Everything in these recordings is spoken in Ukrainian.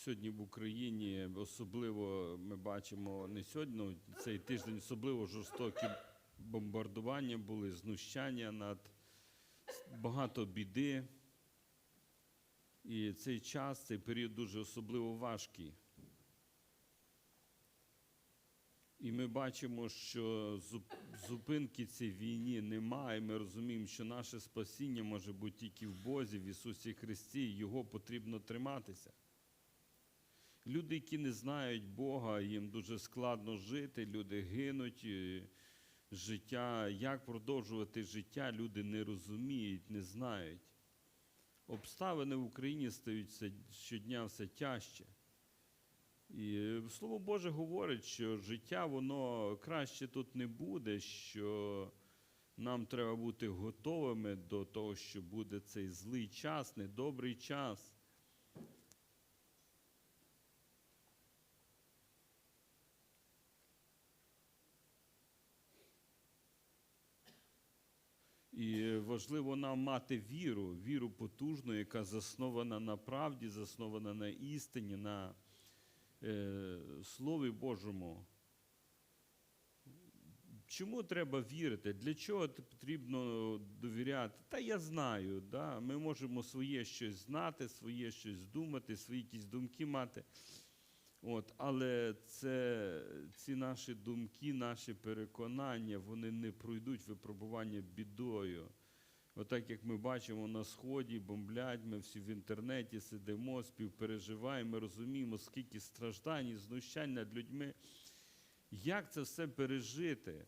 сьогодні в Україні особливо ми бачимо не сьогодні, ну, цей тиждень особливо жорстокі бомбардування були, знущання над багато біди. І цей час, цей період дуже особливо важкий. І ми бачимо, що зупинки цій війні немає. Ми розуміємо, що наше спасіння може бути тільки в Бозі, в Ісусі Христі, Його потрібно триматися. Люди, які не знають Бога, їм дуже складно жити, люди гинуть, життя, як продовжувати життя, люди не розуміють, не знають. Обставини в Україні стають щодня все тяжче. І е, Слово Боже говорить, що життя воно краще тут не буде, що нам треба бути готовими до того, що буде цей злий час, недобрий час. І важливо нам мати віру, віру потужну, яка заснована на правді, заснована на істині, на е, Слові Божому. Чому треба вірити? Для чого потрібно довіряти? Та я знаю, да? ми можемо своє щось знати, своє щось думати, свої якісь думки мати. От, але це, ці наші думки, наші переконання, вони не пройдуть випробування бідою. Отак, як ми бачимо на Сході, бомблять, ми всі в інтернеті сидимо, співпереживаємо, ми розуміємо, скільки страждань і знущань над людьми. Як це все пережити?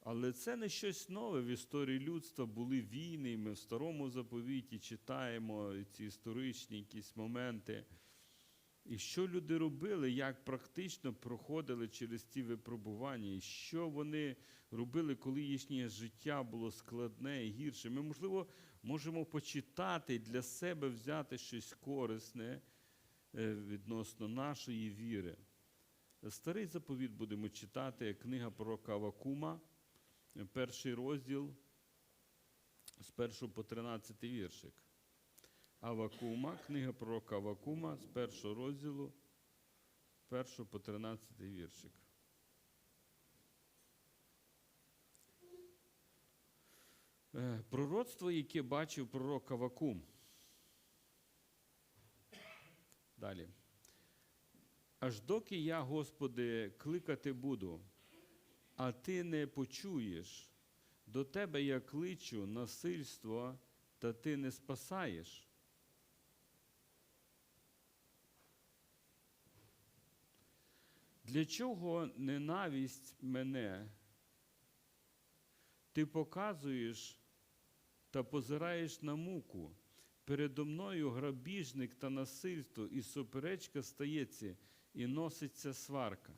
Але це не щось нове в історії людства. Були війни, і ми в старому заповіті читаємо ці історичні якісь моменти. І що люди робили, як практично проходили через ці випробування, і що вони робили, коли їхнє життя було складне і гірше. Ми, можливо, можемо почитати і для себе взяти щось корисне е, відносно нашої віри. Старий заповіт будемо читати, книга пророка Авакума, перший розділ з 1 по 13 віршик. Авакума, книга пророка Авакума з першого розділу, 1 по 13 віршик. Е, Пророцтво, яке бачив пророк Авакум. Далі. Аж доки я, Господи, кликати буду, а ти не почуєш, до тебе я кличу насильство, та ти не спасаєш. Для чого ненависть мене? Ти показуєш та позираєш на муку. Передо мною грабіжник та насильство, і суперечка стається, і носиться сварка.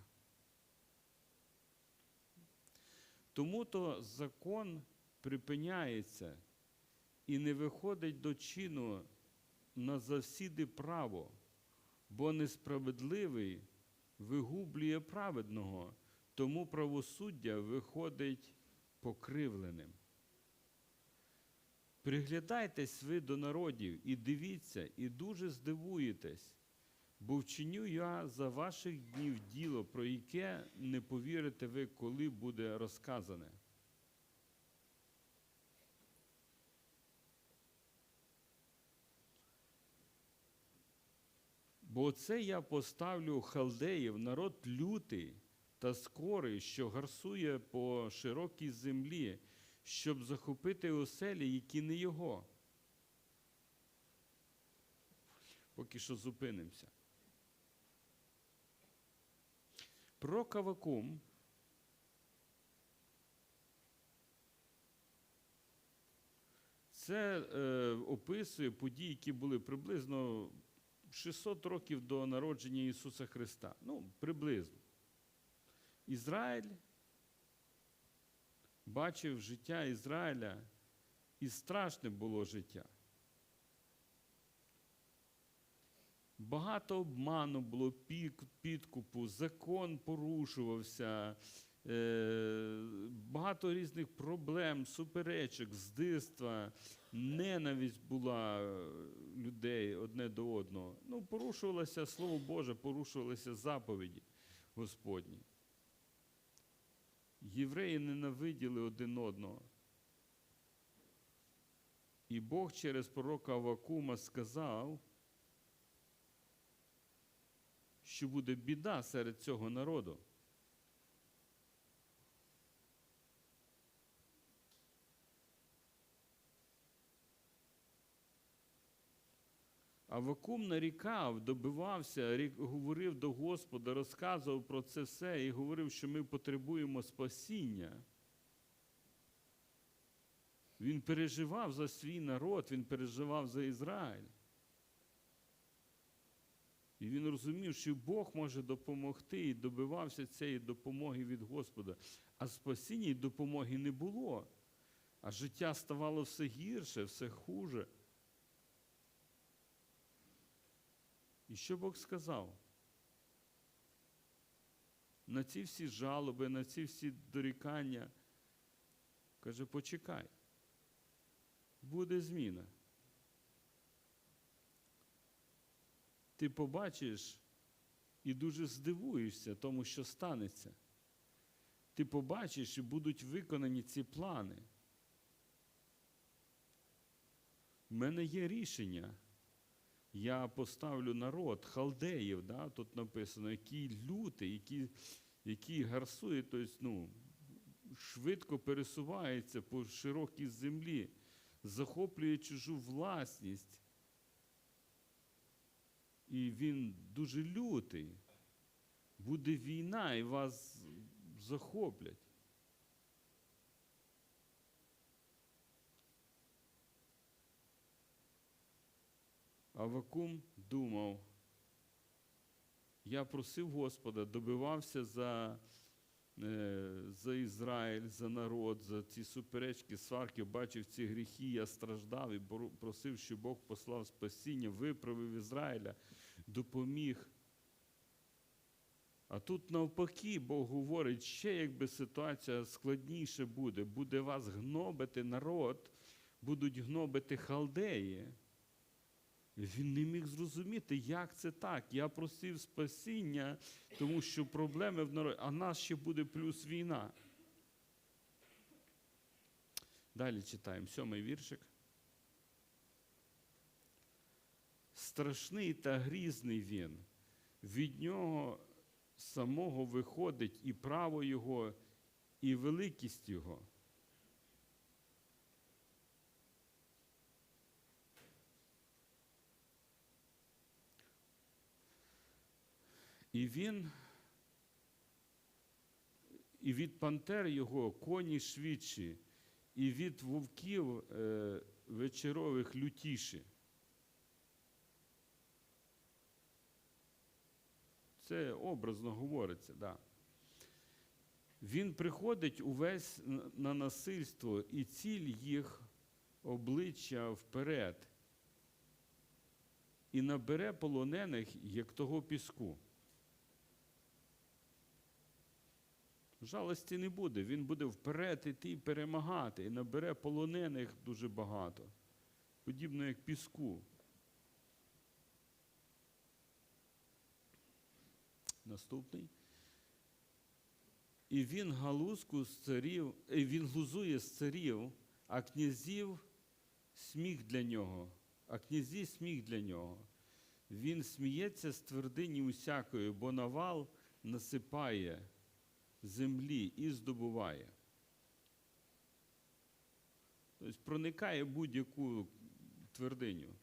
Тому то закон припиняється і не виходить до чину на завсіди право, бо несправедливий вигублює праведного, тому правосуддя виходить покривленим. Приглядайтесь ви до народів і дивіться, і дуже здивуєтесь, бо вчиню я за ваших днів діло, про яке не повірите ви, коли буде розказане. Бо це я поставлю халдеїв, народ лютий та скорий, що гарсує по широкій землі, щоб захопити оселі, які не його. Поки що зупинимося. Пророк Авакум це е, описує події, які були приблизно 600 років до народження Ісуса Христа. Ну, приблизно. Ізраїль бачив життя Ізраїля, і страшне було життя. Багато обману було, підкупу, закон порушувався, багато різних проблем, суперечок, здирства, ненависть була е, людей одне до одного. Ну, порушувалося Слово Боже, порушувалися заповіді Господні. Євреї ненавиділи один одного. І Бог через пророка Авакума сказав, що буде біда серед цього народу. Авакум нарікав, добивався, говорив до Господа, розказував про це все і говорив, що ми потребуємо спасіння. Він переживав за свій народ, він переживав за Ізраїль. І він розумів, що Бог може допомогти і добивався цієї допомоги від Господа. А спасіння і допомоги не було. А життя ставало все гірше, все хуже. І що Бог сказав? На ці всі жалоби, на ці всі дорікання. Каже, почекай. Буде зміна. Ти побачиш і дуже здивуєшся тому, що станеться. Ти побачиш і будуть виконані ці плани. У мене є рішення. Я поставлю народ халдеїв, да, тут написано, який лютий, який, який гарсує, тобто, ну, швидко пересувається по широкій землі, захоплює чужу власність. І він дуже лютий. Буде війна, і вас захоплять. Авакум думав, я просив Господа, добивався за, е, за Ізраїль, за народ, за ці суперечки, сварки, бачив ці гріхи, я страждав і просив, щоб Бог послав спасіння, виправив Ізраїля, допоміг. А тут навпаки, Бог говорить, ще якби ситуація складніше буде, буде вас гнобити народ, будуть гнобити халдеї. Він не міг зрозуміти, як це так. Я просив спасіння, тому що проблеми в народі, а нас ще буде плюс війна. Далі читаємо сьомий віршик. Страшний та грізний він. Від нього самого виходить і право його, і великість його. І він, і від пантер його коні швидші, і від вовків е, вечорових лютіші. Це образно говориться, да. Він приходить увесь на насильство, і ціль їх обличчя вперед, і набере полонених, як того піску. Жалості не буде, він буде вперед іти і перемагати, і набере полонених дуже багато, подібно як піску. Наступний. І він галузку з царів, і він глузує з царів, а князів сміх для нього, а князі сміх для нього. Він сміється з твердині усякої, бо навал насипає землі і здобуває. Тобто проникає будь-яку твердиню.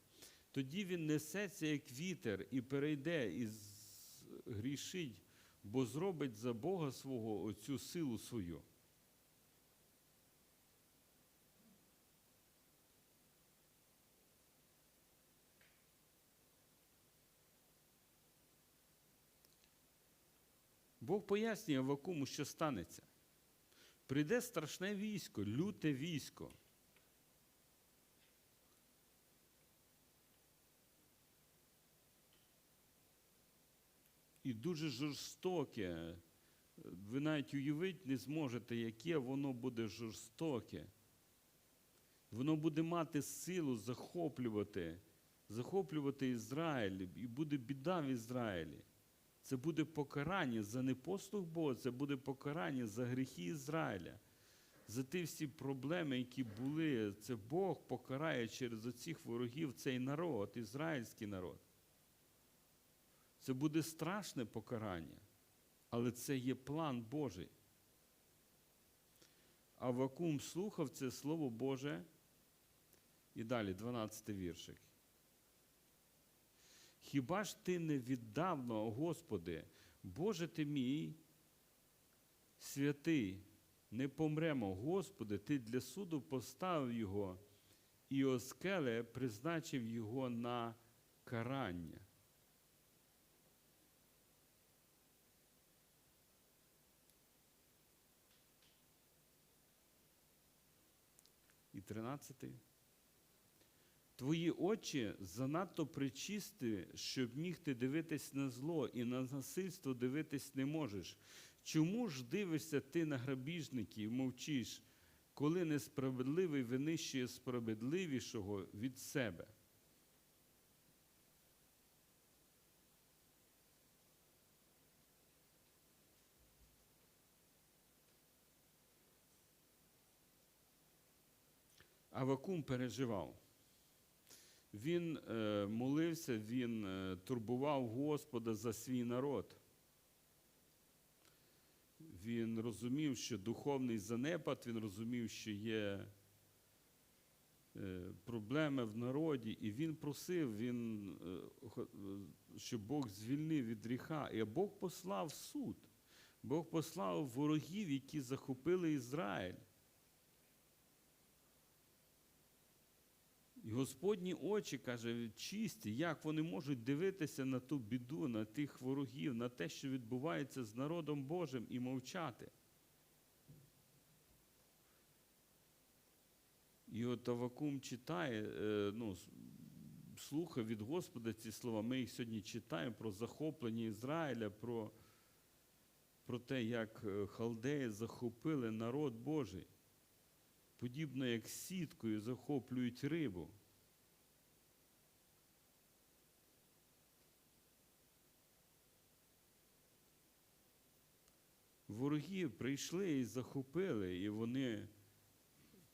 Тоді він несеться, як вітер, і перейде, і грішить, бо зробить за Бога свого оцю силу свою. Бог пояснює Авакуму, що станеться. Прийде страшне військо, люте військо. І дуже жорстоке, ви навіть уявити не зможете, яке воно буде жорстоке. Воно буде мати силу захоплювати, захоплювати Ізраїль, і буде біда в Ізраїлі. Це буде покарання за непослух Бога, це буде покарання за гріхи Ізраїля, за ті всі проблеми, які були. Це Бог покарає через оцих ворогів цей народ, ізраїльський народ. Це буде страшне покарання, але це є план Божий. А Вакум слухав це Слово Боже. І далі, 12 віршик. Хіба ж ти не віддавно, Господи, Боже ти мій, святий, не помремо, Господи, Ти для суду поставив його, і Оскеле призначив його на карання. І тринадцятий. Твої очі занадто причисті, щоб міг ти дивитись на зло, і на насильство дивитись не можеш. Чому ж дивишся ти на грабіжників мовчиш, коли несправедливий винищує справедливішого від себе? Авакум переживав. Він е, молився, він е, турбував Господа за свій народ. Він розумів, що духовний занепад, він розумів, що є е, проблеми в народі, і він просив, він, щоб Бог звільнив від гріха. І Бог послав суд. Бог послав ворогів, які захопили Ізраїль. І Господні очі, каже, чисті, як вони можуть дивитися на ту біду, на тих ворогів, на те, що відбувається з народом Божим, і мовчати. І от Авакум читає, е, ну, с- слухає від Господа ці слова. Ми їх сьогодні читаємо про захоплення Ізраїля, про, про те, як е, халдеї захопили народ Божий подібно як сіткою захоплюють рибу. Вороги прийшли і захопили, і вони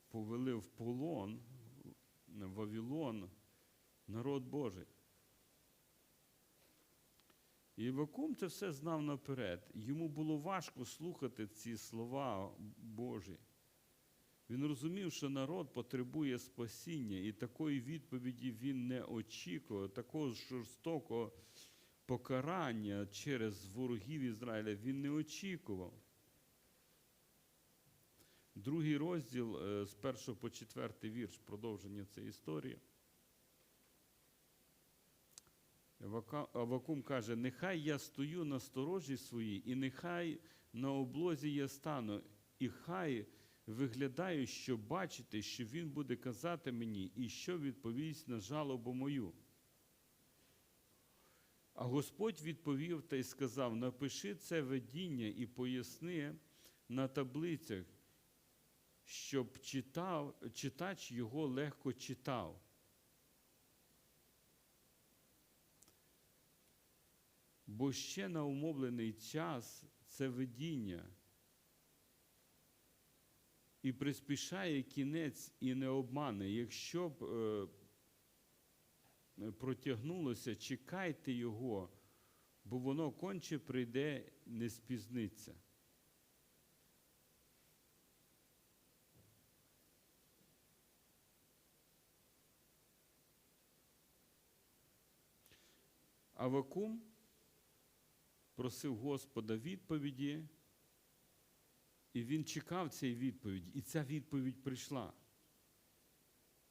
повели в полон в Вавилон народ Божий. І Івакум це все знав наперед. Йому було важко слухати ці слова Божі. Він розумів, що народ потребує спасіння, і такої відповіді він не очікував, такого жорстокого покарання через ворогів Ізраїля він не очікував. Другий розділ е, з першого по четвертий вірш, продовження цієї історії. Авакум каже: нехай я стою на сторожі своїй, і нехай на облозі я стану, і хай виглядаю, що бачите, що він буде казати мені, і що відповість на жалобу мою. А Господь відповів та й сказав: напиши це видіння і поясни на таблицях, щоб читав, читач його легко читав. Бо ще на умовлений час це видіння і приспішає кінець і не обмане. Якщо б е, протягнулося, чекайте його, бо воно конче прийде, не спізниться. Авакум просив Господа відповіді, і він чекав цієї відповіді, і ця відповідь прийшла.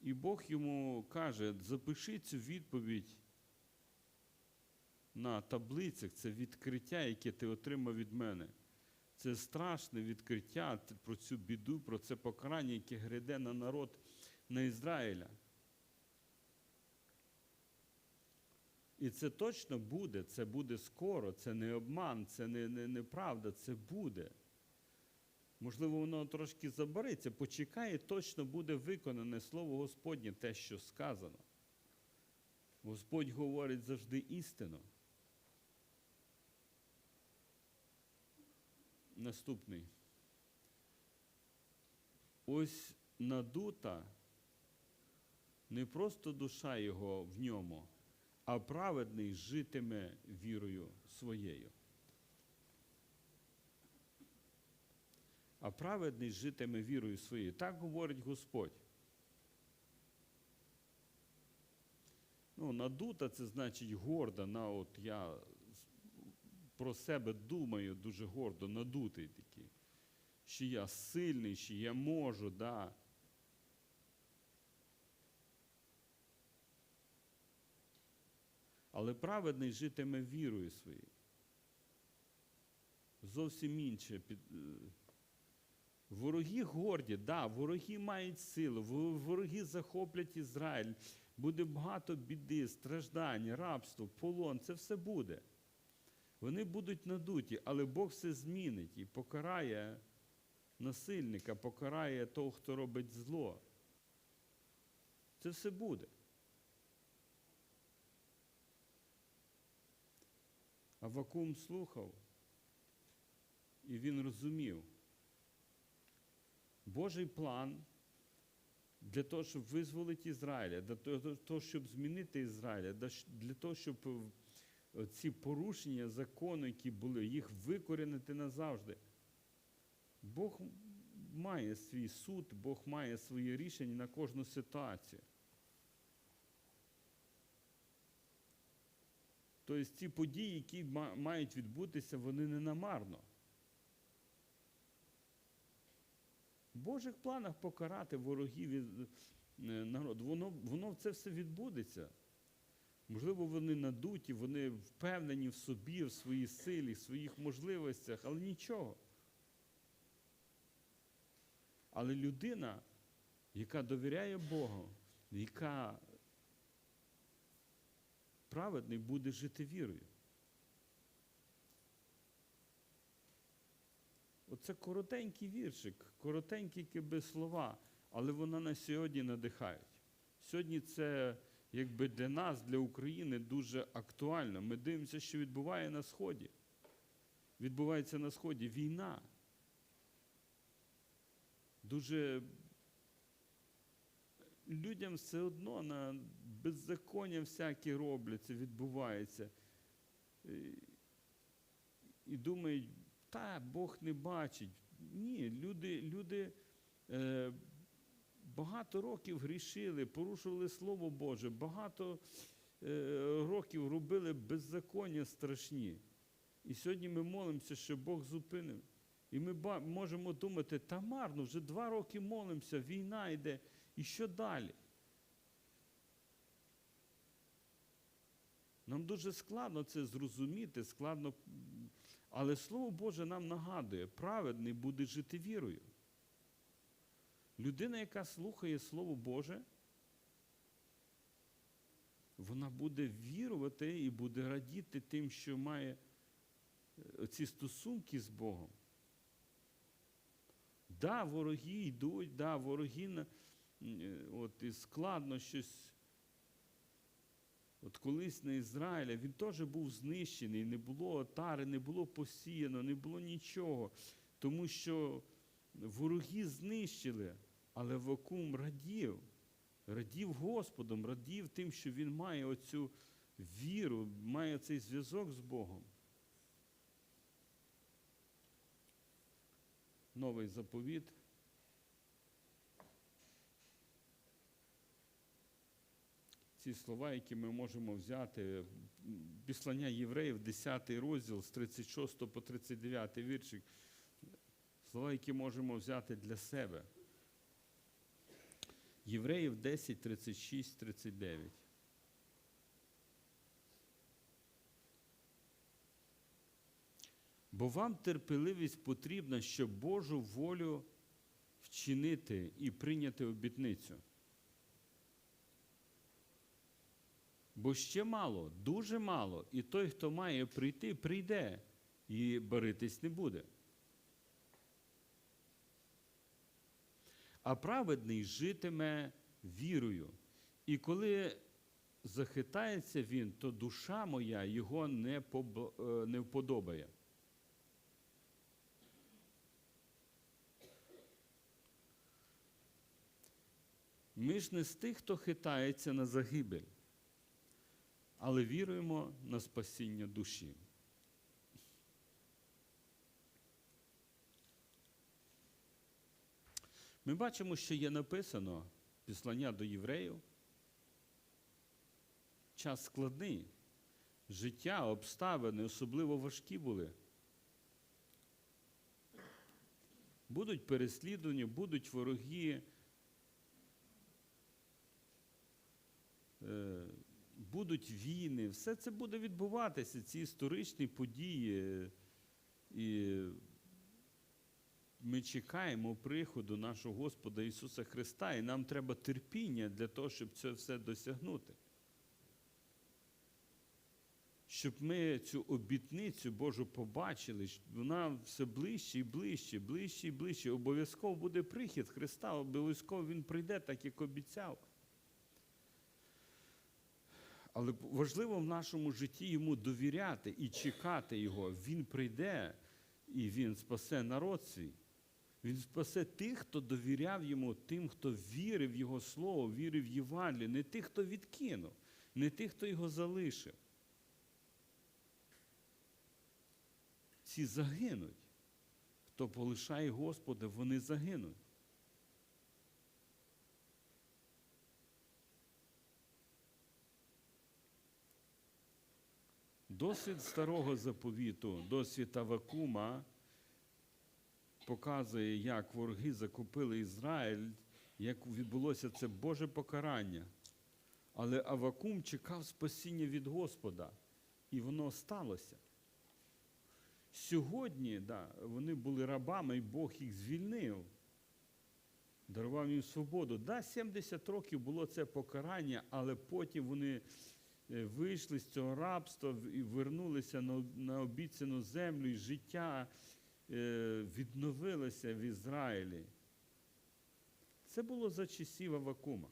І Бог йому каже: запиши цю відповідь на таблицях, це відкриття, яке ти отримав від мене. Це страшне відкриття про цю біду, про це покарання, яке гряде на народ на Ізраїля. І це точно буде, це буде скоро, це не обман, це не, не, неправда, це буде. Можливо, воно трошки забариться, почекає, точно буде виконане Слово Господнє, те, що сказано. Господь говорить завжди істину. Наступний. Ось надута не просто душа його в ньому, а праведний житиме вірою своєю. А праведний житиме вірою своєю. Так говорить Господь. Ну, надута це значить горда. На от я про себе думаю дуже гордо, надутий такий. Що я сильний, що я можу, да. Але праведний житиме вірою своєю. Зовсім інше. Під... Вороги горді, да, вороги мають силу, вороги захоплять Ізраїль. Буде багато біди, страждань, рабство, полон. Це все буде. Вони будуть надуті, але Бог все змінить і покарає насильника, покарає того, хто робить зло. Це все буде. А Вакуум слухав, і він розумів. Божий план для того, щоб визволити Ізраїля, для того, щоб змінити Ізраїля, для того, щоб е, ці порушення закону, які були, їх викорінити назавжди. Бог має свій суд, Бог має свої рішення на кожну ситуацію. Тобто ці події, які мають відбутися, вони не намарно. В Божих планах покарати ворогів е, народ, воно, воно це все відбудеться. Можливо, вони надуті, вони впевнені в собі, в своїй силі, в своїх можливостях, але нічого. Але людина, яка довіряє Богу, яка праведний, буде жити вірою. Оце коротенький віршик, коротенькі якби слова, але вона на сьогодні надихають. Сьогодні це якби для нас, для України, дуже актуально. Ми дивимося, що відбуває на Сході. Відбувається на Сході війна. Дуже людям все одно на беззаконня всякі робляться, відбувається. І думають, та Бог не бачить. Ні, люди, люди е, багато років грішили, порушували Слово Боже, багато е, років робили беззаконня страшні. І сьогодні ми молимося, що Бог зупинив. І ми можемо думати, та марно, вже два роки молимося, війна йде, і що далі? Нам дуже складно це зрозуміти, складно, але Слово Боже нам нагадує, праведний буде жити вірою. Людина, яка слухає Слово Боже, вона буде вірувати і буде радіти тим, що має е, ці стосунки з Богом. Да, вороги йдуть, да, вороги е, от, і складно щось. От колись на Ізраїля він теж був знищений, не було отари, не було посіяно, не було нічого. Тому що вороги знищили, але Вакум радів, радів Господом, радів тим, що він має оцю віру, має цей зв'язок з Богом. Новий заповіт. Ці слова, які ми можемо взяти, післання євреїв, 10 розділ з 36 по 39 віршик, слова, які можемо взяти для себе. Євреїв 10, 36, 39. Бо вам терпеливість потрібна, щоб Божу волю вчинити і прийняти обітницю. Бо ще мало, дуже мало, і той, хто має прийти, прийде і баритись не буде. А праведний житиме вірою. І коли захитається він, то душа моя його не, побо- е, не вподобає. Ми ж не з тих, хто хитається на загибель, але віруємо на спасіння душі. Ми бачимо, що є написано післання до євреїв. Час складний, життя, обставини особливо важкі були. Будуть переслідування, будуть вороги, е, будуть війни. Все це буде відбуватися, ці історичні події. І ми чекаємо приходу нашого Господа Ісуса Христа, і нам треба терпіння для того, щоб це все досягнути. Щоб ми цю обітницю Божу побачили, вона все ближче і ближче, ближче і ближче. Обов'язково буде прихід Христа, обов'язково Він прийде, так як обіцяв. Але важливо в нашому житті йому довіряти і чекати Його. Він прийде і Він спасе народ свій. Він спасе тих, хто довіряв йому, тим, хто вірив в Його Слово, вірив в Євангелію, не тих, хто відкинув, не тих, хто його залишив. Ці загинуть. Хто полишає Господа, вони загинуть. Досвід старого заповіту, досвід Авакума показує, як вороги закупили Ізраїль, як відбулося це Боже покарання. Але Авакум чекав спасіння від Господа, і воно сталося. Сьогодні да, вони були рабами, і Бог їх звільнив, дарував їм свободу. Да, 70 років було це покарання, але потім вони вийшли з цього рабства і вернулися на, на обіцяну землю, і життя е, відновилося в Ізраїлі. Це було за часів Авакума.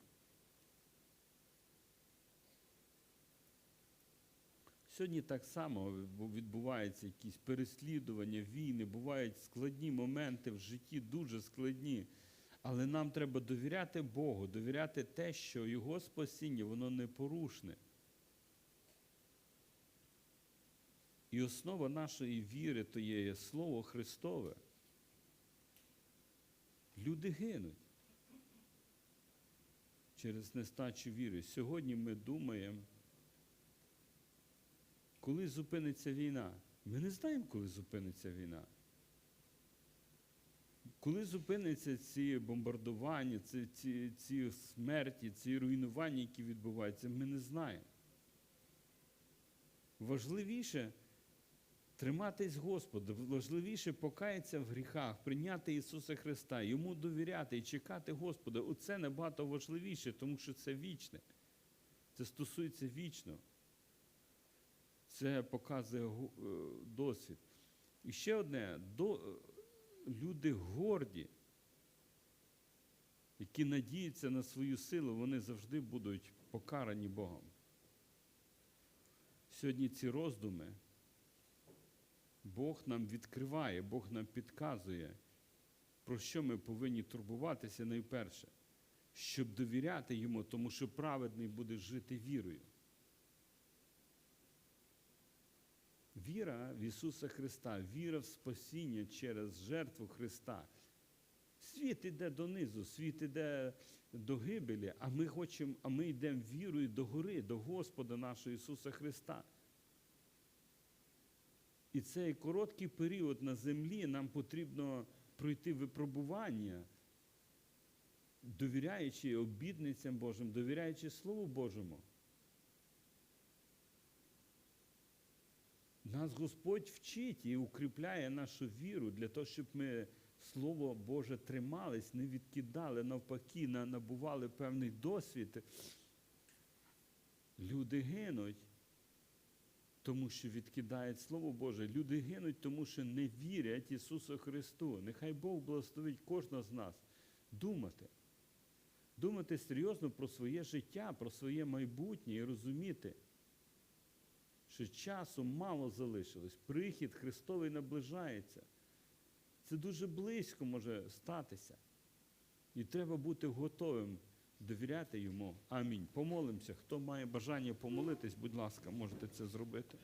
Сьогодні так само відбуваються якісь переслідування, війни, бувають складні моменти в житті, дуже складні. Але нам треба довіряти Богу, довіряти те, що Його спасіння, воно непорушне. І основа нашої віри то є Слово Христове. Люди гинуть через нестачу віри. Сьогодні ми думаємо, коли зупиниться війна? Ми не знаємо, коли зупиниться війна. Коли зупиняться ці бомбардування, ці, ці, ці смерті, ці руйнування, які відбуваються, ми не знаємо. Важливіше триматись Господа, важливіше покаятися в гріхах, прийняти Ісуса Христа, Йому довіряти і чекати Господа. Оце набагато важливіше, тому що це вічне. Це стосується вічного. Це показує е, досвід. І ще одне, до, е, люди горді, які надіються на свою силу, вони завжди будуть покарані Богом. Сьогодні ці роздуми Бог нам відкриває, Бог нам підказує, про що ми повинні турбуватися найперше, щоб довіряти йому, тому що праведний буде жити вірою. Віра в Ісуса Христа, віра в спасіння через жертву Христа. Світ іде донизу, світ іде до гибелі, а ми хочемо, а ми йдемо вірою до гори, до Господа нашого Ісуса Христа. І цей короткий період на землі нам потрібно пройти випробування, довіряючи обідницям Божим, довіряючи Слову Божому. Нас Господь вчить і укріпляє нашу віру для того, щоб ми Слово Боже тримались, не відкидали, навпаки, набували певний досвід Люди гинуть, тому що відкидають Слово Боже. Люди гинуть, тому що не вірять Ісусу Христу. Нехай Бог благословить кожного з нас думати. Думати серйозно про своє життя, про своє майбутнє і розуміти, що часу мало залишилось, прихід Христовий наближається. Це дуже близько може статися. І треба бути готовим довіряти йому. Амінь. Помолимося. Хто має бажання помолитись, будь ласка, можете це зробити.